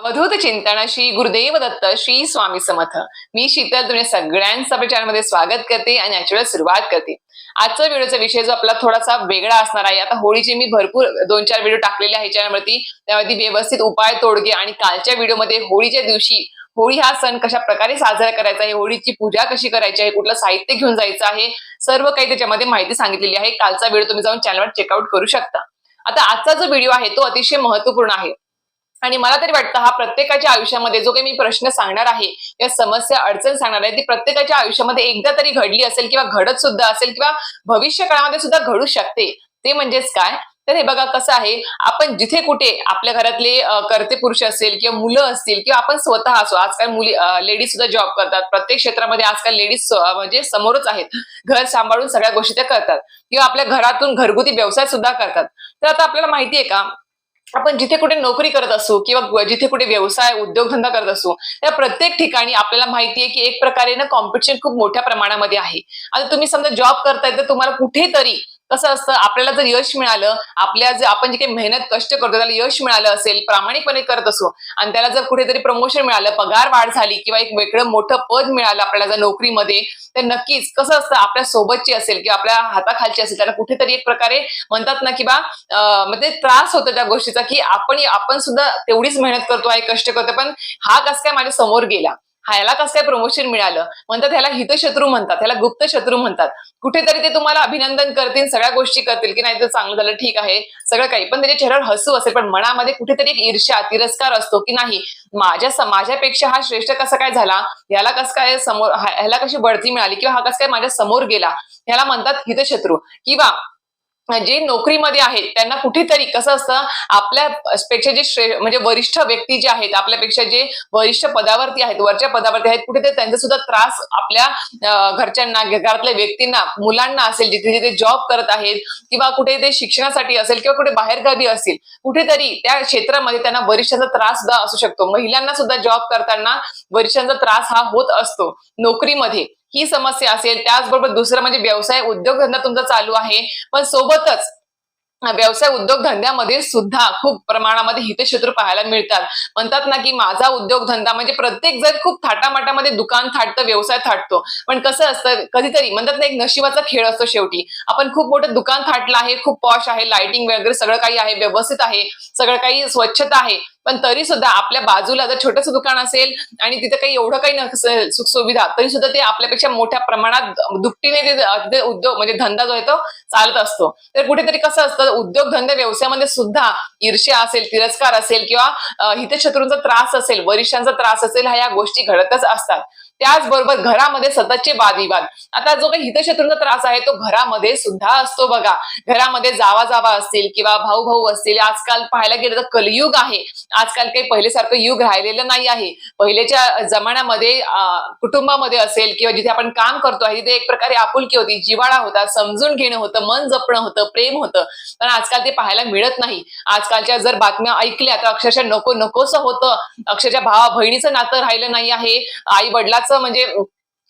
अवधूत चिंतन श्री गुरुदेव दत्त श्री स्वामी समर्थ. मी शीतल तुम्ही सगळ्यांचं प्रचारमध्ये स्वागत करते आणि याच्यावर सुरुवात करते. आजचा व्हिडिओचा विषय जो आपला थोडासा वेगळा असणार आहे. आता होळीचे मी भरपूर दोन चार व्हिडिओ टाकलेले आहे ह्याच्यावरती त्यामध्ये व्यवस्थित उपाय तोडगे आणि कालच्या व्हिडिओमध्ये होळीच्या दिवशी होळी हा सण कशा प्रकारे साजरा करायचा आहे होळीची पूजा कशी करायची आहे कुठलं साहित्य घेऊन जायचं आहे सर्व काही त्याच्यामध्ये माहिती सांगितलेली आहे. कालचा व्हिडिओ तुम्ही जाऊन चॅनलवर चेकआउट करू शकता. आता आजचा जो व्हिडिओ आहे तो अतिशय महत्त्वपूर्ण आहे. आणि मला तरी वाटतं हा प्रत्येकाच्या आयुष्यामध्ये जो काही मी प्रश्न सांगणार आहे या समस्या अडचण सांगणार आहे ती प्रत्येकाच्या आयुष्यामध्ये एकदा तरी घडली असेल किंवा घडत सुद्धा असेल किंवा भविष्य काळामध्ये सुद्धा घडू शकते. ते म्हणजेच काय? तर हे बघा कसं आहे आपण जिथे कुठे आपल्या घरातले करते कर्ते पुरुष असेल किंवा मुलं असतील किंवा आपण स्वतः असो आजकाल मुली लेडीज सुद्धा जॉब करतात. प्रत्येक क्षेत्रामध्ये आजकाल लेडीज म्हणजे समोरच आहेत. घर सांभाळून सगळ्या गोष्टी त्या करतात. किंवा आपल्या घरातून घरगुती व्यवसाय सुद्धा करतात. तर आता आपल्याला माहिती आहे का आपण जिथे कुठे नोकरी करत असू किंवा जिथे कुठे व्यवसाय उद्योगधंदा करत असू त्या प्रत्येक ठिकाणी आपल्याला माहिती आहे की एक प्रकारे ना कॉम्पिटिशन खूप मोठ्या प्रमाणामध्ये आहे. आता तुम्ही समजा जॉब करताय तर तुम्हाला कुठेतरी कसं असतं? आपल्याला जर यश मिळालं आपल्या जे आपण जे काही मेहनत कष्ट करतो त्याला यश मिळालं असेल प्रामाणिकपणे करत असो आणि त्याला जर कुठेतरी प्रमोशन मिळालं पगार वाढ झाली किंवा एक वेगळं मोठं पद मिळालं आपल्याला जर नोकरीमध्ये तर नक्कीच कसं असतं? आपल्या सोबतची असेल किंवा आपल्या हाताखालची असेल त्याला कुठेतरी एक प्रकारे म्हणतात ना की बा म्हणजे त्रास होतो त्या गोष्टीचा की आपण आपण सुद्धा तेवढीच मेहनत करतो आहे कष्ट करतो पण हा कस काय माझ्यासमोर गेला? ह्याला कसं काय प्रमोशन मिळालं? म्हणतात ह्याला हितशत्रू म्हणतात ह्याला गुप्त शत्रू म्हणतात. कुठेतरी ते तुम्हाला अभिनंदन करतील सगळ्या गोष्टी करतील की नाही तर चांगलं झालं ठीक आहे सगळं काही. पण त्याच्या चेहऱ्यावर हसू असेल पण मनामध्ये कुठेतरी एक ईर्ष्या तिरस्कार असतो की नाही माझ्या माझ्यापेक्षा हा श्रेष्ठ कसा काय झाला? याला कसं काय समोर ह्याला कशी बढती मिळाली? किंवा हा कसं काय माझ्यासमोर गेला? ह्याला म्हणतात हितशत्रू. किंवा जे नोकरीमध्ये आहेत त्यांना कुठेतरी कसं असतं आपल्या पेक्षा जे श्रे म्हणजे वरिष्ठ व्यक्ती जे आहेत आपल्यापेक्षा जे वरिष्ठ पदावरती आहेत वरच्या पदावरती आहेत कुठेतरी त्यांचा सुद्धा त्रास आपल्या घरच्यांना घरातल्या व्यक्तींना मुलांना असेल जिथे जिथे जॉब करत आहेत किंवा कुठे ते शिक्षणासाठी असेल किंवा कुठे बाहेरगावी असतील कुठेतरी त्या क्षेत्रामध्ये त्यांना वरिष्ठांचा त्रास सुद्धा असू शकतो. महिलांना सुद्धा जॉब करताना वरिष्ठांचा त्रास हा होत असतो नोकरीमध्ये. ही समस्या असेल त्याचबरोबर दुसरं म्हणजे व्यवसाय उद्योगधंदा तुमचा चालू आहे. पण सोबतच व्यवसाय उद्योगधंद्यामध्ये सुद्धा खूप प्रमाणामध्ये हितशत्रू पाहायला मिळतात. म्हणतात ना की माझा उद्योगधंदा म्हणजे प्रत्येक जण खूप थाटामाटामध्ये दुकान थाटतं व्यवसाय थाटतो. पण कसं असतं कधीतरी म्हणतात ना एक नशिबाचा खेळ असतो शेवटी. आपण खूप मोठं दुकान थाटलं आहे खूप पॉश आहे लाइटिंग वगैरे सगळं काही आहे व्यवस्थित आहे सगळं काही स्वच्छता आहे. पण तरी सुद्धा आपल्या बाजूला जर छोटंसं दुकान असेल आणि तिथे काही एवढं काही नसेल सुखसुविधा तरी सुद्धा ते आपल्यापेक्षा मोठ्या प्रमाणात दुपटीने ते उद्योग म्हणजे धंदा जो आहे तो चालत असतो. तर कुठेतरी कसं असतं उद्योगधंदे व्यवसायामध्ये सुद्धा ईर्ष्या असेल तिरस्कार असेल किंवा हितशत्रूंचा त्रास असेल वरिष्ठांचा त्रास असेल ह्या गोष्टी घडतच असतात. त्याचबरोबर घरामध्ये सततचे वादविवाद. आता जो काही हितशत्रूंचा त्रास आहे तो घरामध्ये सुद्धा असतो बघा. घरामध्ये जावा जावा असतील किंवा भाऊ भाऊ असतील. आजकाल पाहायला गेलं तर कलियुग आहे. आजकाल काही पहिलेसारखं युग राहिलेलं नाही आहे. पहिलेच्या जमान्यामध्ये कुटुंबामध्ये असेल किंवा जिथे आपण काम करतो आहे तिथे एक प्रकारे आपुलकी होती. जिवाळा होता समजून घेणं होतं मन जपणं होतं प्रेम होतं. पण आजकाल ते पाहायला मिळत नाही. आजकालच्या जर बातम्या ऐकल्या तर अक्षरशः नको नकोसं होतं. अक्षरशः भावा बहिणीचं नातं राहिलं नाही आहे. आई वडिलाचं म्हणजे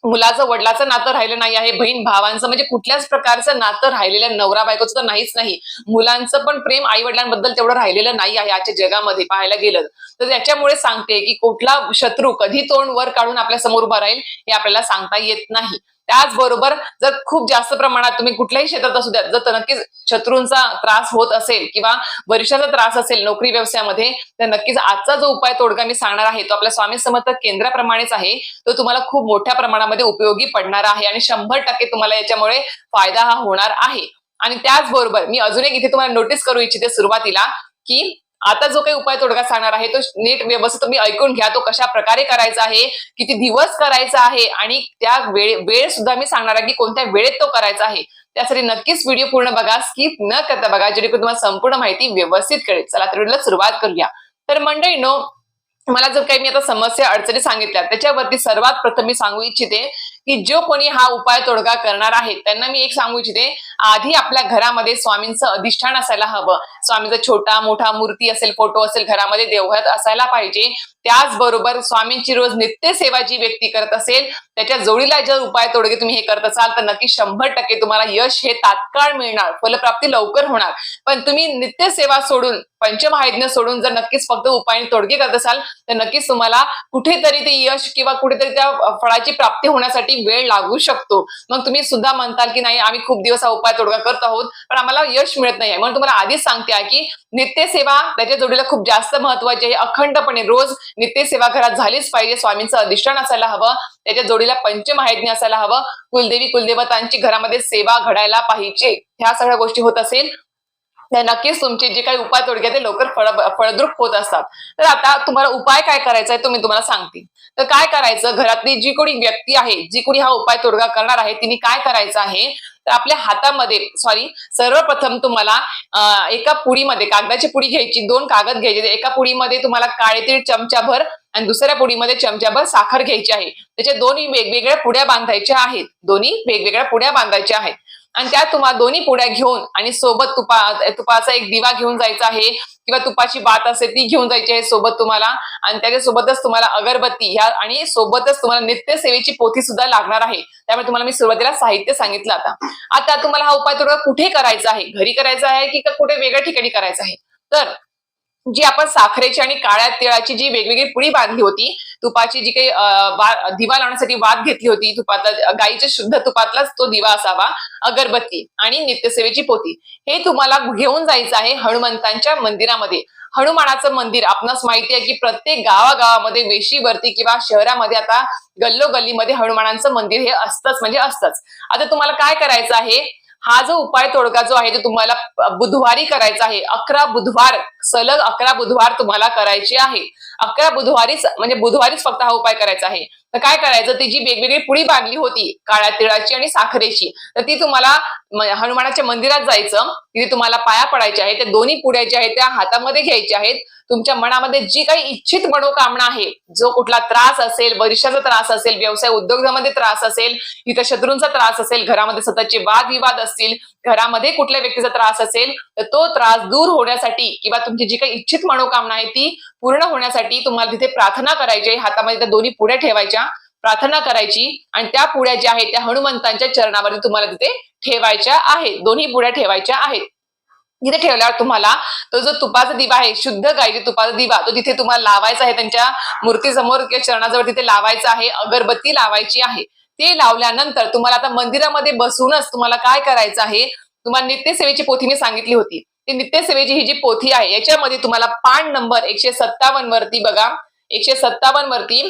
मुलाचं वडिलाचं नातं राहिलं नाही आहे बहीण भावांचं म्हणजे कुठल्याच प्रकारचं नातं राहिलेलं नवरा बायकोचं तर नाहीच नाही. मुलांचं पण प्रेम आई वडिलांबद्दल तेवढं राहिलेलं नाही आहे आजच्या जगामध्ये पाहायला गेलं तर. त्याच्यामुळे सांगते की कुठला शत्रू कधी तोंड वर काढून आपल्यासमोर उभा राहील हे आपल्याला सांगता येत नाही. त्याचबरोबर जर खूप जास्त प्रमाणात तुम्ही कुठल्याही क्षेत्रात असू द्या जर नक्कीच शत्रूंचा त्रास होत असेल किंवा वरिष्ठाचा त्रास असेल नोकरी व्यवसायामध्ये तर नक्कीच आजचा जो उपाय तोडगा मी सांगणार आहे तो आपल्या स्वामी समर्थ केंद्राप्रमाणेच आहे. तो तुम्हाला खूप मोठ्या प्रमाणामध्ये उपयोगी पडणार आहे आणि शंभर टक्के तुम्हाला याच्यामुळे फायदा हा होणार आहे. आणि त्याचबरोबर मी अजून एक इथे तुम्हाला नोटीस करू इच्छिते सुरुवातीला की आता जो काही उपाय तोडगा सांगणार आहे तो नीट व्यवस्थित तुम्ही ऐकून घ्या तो कशा प्रकारे करायचा आहे किती दिवस करायचा आहे आणि त्या वेळ वेळ सुद्धा मी सांगणार आहे की कोणत्या वेळेत तो करायचा आहे. त्यासाठी नक्कीच व्हिडिओ पूर्ण बघा स्किप न करता बघा जेणेकरून तुम्हाला संपूर्ण माहिती व्यवस्थित कळेल. चला तर व्हिडिओला सुरुवात करूया. तर मंडळी नो मला जर काही मी आता समस्या अडचणी सांगितल्या त्याच्यावरती सर्वात प्रथम मी सांगू इच्छिते की जो कोणी हा उपाय तोडगा करणार आहे त्यांना मी एक सांगू इच्छिते आधी आपल्या घरामध्ये स्वामींचं अधिष्ठान असायला हवं. स्वामीचा छोटा मोठा मूर्ती असेल फोटो असेल घरामध्ये देवघरात असायला पाहिजे. त्याचबरोबर स्वामींची रोज नित्य सेवा जी व्यक्ती करत असेल त्याच्या जोडीला जर उपाय तोडगे तुम्ही हे करत असाल तर नक्की शंभर टक्के तुम्हाला यश हे तात्काळ मिळणार. फलप्राप्ती लवकर होणार. पण तुम्ही नित्य सेवा सोडून पंचमहायज्ञ सोडून जर नक्कीच फक्त उपाय तोडगे करत असाल तर नक्कीच तुम्हाला कुठेतरी ते यश किंवा कुठेतरी त्या फळाची प्राप्ती होण्यासाठी वेळ लागू शकतो. मग तुम्ही सुद्धा म्हणताल की नाही आम्ही खूप दिवस हा उपाय तोडगा करत आहोत पण आम्हाला यश मिळत नाही म्हणून तुम्हाला आधीच सांगते आहे की नित्य सेवा त्याच्या जोडीला खूप जास्त महत्वाची आहे. अखंडपणे रोज नित्य सेवा घरात झालीच पाहिजे. स्वामींचं अधिष्ठान असायला हवं त्याच्या जोडीला पंचमहायज्ञ असायला हवं. कुलदेवी कुलदेवतांची घरामध्ये सेवा घडायला पाहिजे ह्या सगळ्या गोष्टी होत असेल तर नक्कीच तुमचे जे काही उपाय तोडगे ते लवकर फळ फळद्रूप होत असतात. तर आता तुम्हाला उपाय काय करायचा आहे तो मी तुम्हाला सांगते. तर काय करायचं? घरातली जी कोणी व्यक्ती आहे जी कोणी हा उपाय तोडगा करणार आहे तिने काय करायचं आहे? तर आपल्या हातामध्ये सॉरी सर्वप्रथम तुम्हाला एका पुडीमध्ये कागदाची पुडी घ्यायची दोन कागद घ्यायचे एका पुडीमध्ये तुम्हाला काळे तीळ चमचाभर आणि दुसऱ्या पुडीमध्ये चमच्याभर साखर घ्यायची आहे. त्याच्या दोन्ही वेगवेगळ्या पुड्या बांधायच्या आहेत. दोन्ही वेगवेगळ्या पुड्या बांधायच्या आहेत. आणि त्या तुम्हाला दोन्ही पुड्या घेऊन आणि सोबत तुपा तुपाचा एक दिवा घेऊन जायचा आहे किंवा तुपाची बात असेल ती घेऊन जायची आहे सोबत तुम्हाला. आणि त्याच्यासोबतच तुम्हाला अगरबत्ती ह्या आणि सोबतच तुम्हाला नित्य सेवेची पोथी सुद्धा लागणार आहे. त्यामुळे तुम्हाला मी सुरुवातीला साहित्य सांगितलं आता. आता तुम्हाला हा उपाय थोडा कुठे करायचा आहे? घरी करायचा आहे की कुठे वेगळ्या ठिकाणी करायचा आहे? तर जी आपण साखरेची आणि काळ्या तिळाची जी वेगवेगळी पुडी बांधली होती तुपाची जी काही दिवा लावण्यासाठी वाद घेतली होती तुपातला गाईच्या शुद्ध तुपातलाच तो दिवा असावा अगरबत्ती आणि नित्यसेवेची पोती. हे तुम्हाला घेऊन जायचं आहे हनुमंतांच्या मंदिरामध्ये. हनुमानाचं मंदिर आपणास माहिती आहे की प्रत्येक गावागावामध्ये वेशीवरती किंवा शहरामध्ये आता गल्लोगल्लीमध्ये हनुमानाचं मंदिर हे असतंच म्हणजे असतंच. आता तुम्हाला काय करायचं आहे? हा जो उपाय तोडगा जो आहे तो तुम्हाला बुधवारी करायचा आहे अकरा बुधवार सलग अकरा बुधवार तुम्हाला करायचे आहे. अकरा बुधवारीच म्हणजे बुधवारीच फक्त हा उपाय करायचा आहे. तर काय करायचं? ती जी वेगवेगळी पुडी बांधली होती काळ्या तिळाची आणि साखरेची तर ती तुम्हाला हनुमानाच्या मंदिरात जायचं. तिथे तुम्हाला पाया पडायच्या आहेत. त्या दोन्ही पुड्या ज्या आहेत त्या हातामध्ये घ्यायच्या आहेत. तुमच्या मनामध्ये जी काही इच्छित मनोकामना आहे जो कुठला त्रास असेल भविष्याचा त्रास असेल व्यवसाय उद्योगामध्ये त्रास असेल इथं शत्रूंचा त्रास असेल घरामध्ये सततचे वादविवाद असतील घरामध्ये कुठल्या व्यक्तीचा त्रास असेल तर तो त्रास दूर होण्यासाठी किंवा तुमची जी काही इच्छित मनोकामना आहे ती पूर्ण होण्यासाठी तुम्हाला तिथे प्रार्थना करायची आहे. हातामध्ये त्या दोन्ही पुढे ठेवायच्या. प्रार्थना करायची आणि त्या पुढ्या ज्या आहेत त्या हनुमंतांच्या चरणावरती तुम्हाला तिथे ठेवायच्या आहेत. दोन्ही पुढ्या ठेवायच्या आहेत. तिथे ठेवल्यावर तुम्हाला तो जो तुपाचा दिवा आहे शुद्ध गायचे तुपाचा दिवा तो तिथे तुम्हाला लावायचा आहे. त्यांच्या मूर्तीसमोर किंवा चरणाजवळ तिथे लावायचा आहे अगरबत्ती लावायची आहे. ते लावल्यानंतर तुम्हाला आता मंदिरामध्ये बसूनच तुम्हाला काय करायचं आहे? तुम्हाला नित्यसेवेची पोथी मी सांगितली होती. ती नित्यसेवेची ही जी पोथी आहे याच्यामध्ये तुम्हाला पान नंबर एकशे सत्तावन्न वरती बघा. एकशे सत्तावन्न वरती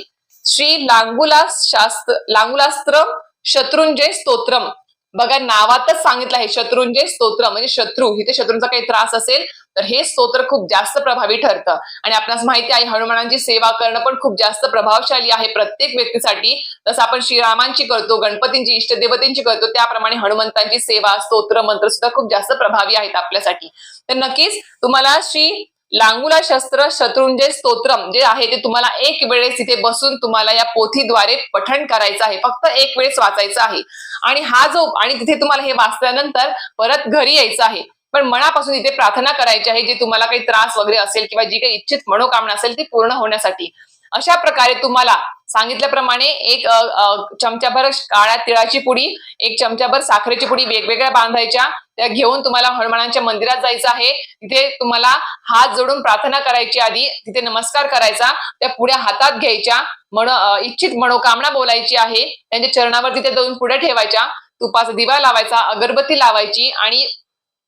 श्री लांगुलास शास्त्र लांगुलास्त्र शत्रुंजय स्तोत्रम. बघा नावातच सांगितलं आहे शत्रुंजय स्तोत्र म्हणजे शत्रू. इथे शत्रूंचा काही त्रास असेल तर हे स्तोत्र खूप जास्त प्रभावी ठरतं. आणि आपणास माहिती आहे हनुमानांची सेवा करणं पण खूप जास्त प्रभावशाली आहे प्रत्येक व्यक्तीसाठी. जसं आपण श्रीरामांची करतो गणपतींची इष्टदेवतेंची करतो त्याप्रमाणे हनुमंतांची सेवा स्तोत्र मंत्र सुद्धा खूप जास्त प्रभावी आहेत आपल्यासाठी. तर नक्कीच तुम्हाला श्री लांगुला शस्त्र शत्रुंजय स्तोत्रम जे आहे ते तुम्हाला एक वेळेस इथे बसून तुम्हाला या पोथीद्वारे पठण करायचं आहे. फक्त एक वेळेस वाचायचं आहे. आणि हा जो आणि तिथे तुम्हाला हे वाचल्यानंतर परत घरी यायचं आहे. पण मनापासून इथे प्रार्थना करायची आहे जे तुम्हाला काही त्रास वगैरे असेल किंवा जी काही इच्छित मनोकामना असेल ती पूर्ण होण्यासाठी. अशा प्रकारे तुम्हाला सांगितल्याप्रमाणे एक चमच्याभर चमचाभर काळ्या तिळाची पुडी एक चमचाभर साखरेची पुडी वेगवेगळ्या बांधायच्या. त्या घेऊन तुम्हाला हनुमानांच्या मंदिरात जायचं आहे. तिथे तुम्हाला हात जोडून प्रार्थना करायची आधी तिथे नमस्कार करायचा. त्या पुढ्या हातात घ्यायच्या. मन इच्छित मनोकामना बोलायची आहे. त्यांच्या चरणावर तिथे दोन पुढे ठेवायच्या. तुपाचा दिवा लावायचा अगरबत्ती लावायची आणि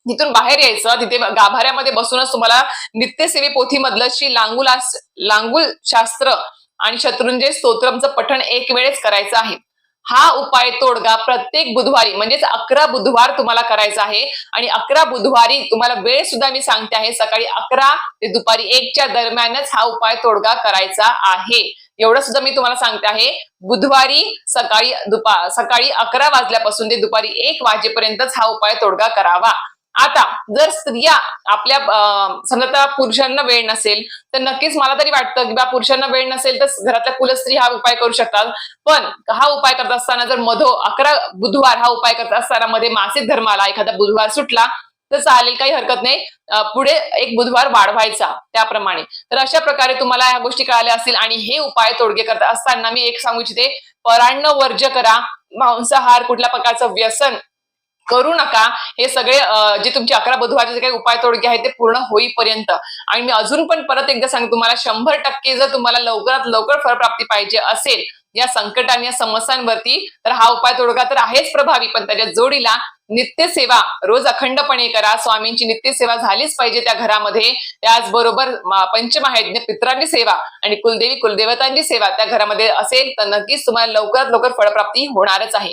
तिथून बाहेर यायचं. तिथे गाभाऱ्यामध्ये बसूनच तुम्हाला नित्यसेवी पोथीमधलं श्री लांगुलास लांगुल शास्त्र आणि शत्रुंजय स्तोत्रमचं पठण एक वेळेस करायचं आहे. हा उपाय तोडगा प्रत्येक बुधवारी म्हणजेच अकरा बुधवार तुम्हाला करायचा आहे. आणि अकरा बुधवारी तुम्हाला वेळ सुद्धा मी सांगते आहे सकाळी अकरा ते दुपारी एकच्या दरम्यानच हा उपाय तोडगा करायचा आहे. एवढं सुद्धा मी तुम्हाला सांगते आहे. बुधवारी सकाळी दुपा सकाळी अकरा वाजल्यापासून ते दुपारी एक वाजेपर्यंतच हा उपाय तोडगा करावा. आता जर स्त्रिया आपल्या समजा पुरुषांना वेळ नसेल तर नक्कीच मला तरी वाटतं की बा पुरुषांना वेळ नसेल तर घरातल्या कुलस्त्री हा उपाय करू शकतात. पण हा उपाय करत असताना जर मधो अकरा बुधवार हा उपाय करत असताना मध्ये मासिक धर्माला एखादा बुधवार सुटला तर चालेल काही हरकत नाही. पुढे एक बुधवार वाढवायचा त्याप्रमाणे. तर अशा प्रकारे तुम्हाला ह्या गोष्टी कळाल्या असतील आणि हे उपाय तोडगे करत असताना मी एक सांगू इच्छिते पराण्ण वर्ज्य करा. मांसाहार कुठल्या प्रकारचं व्यसन करू नका. हे सगळे जे तुमचे अकरा बुधवारचे जे काही उपाय तोडगे आहेत ते पूर्ण होईपर्यंत. आणि मी अजून पण परत एकदा सांगतो तुम्हाला शंभर टक्के जर तुम्हाला लवकरात लवकर फळप्राप्ती पाहिजे असेल या संकट आणि या समस्यांवरती तर हा उपाय तोडगा तर आहेच प्रभावी पण त्याच्या जोडीला नित्यसेवा रोज अखंडपणे करा. स्वामींची नित्यसेवा झालीच पाहिजे त्या घरामध्ये. त्याचबरोबर म- पंचमहायज्ञ पित्रांची सेवा आणि कुलदेवी कुलदेवतांची सेवा त्या घरामध्ये असेल तर नक्कीच तुम्हाला लवकरात लवकर फळप्राप्ती होणारच आहे.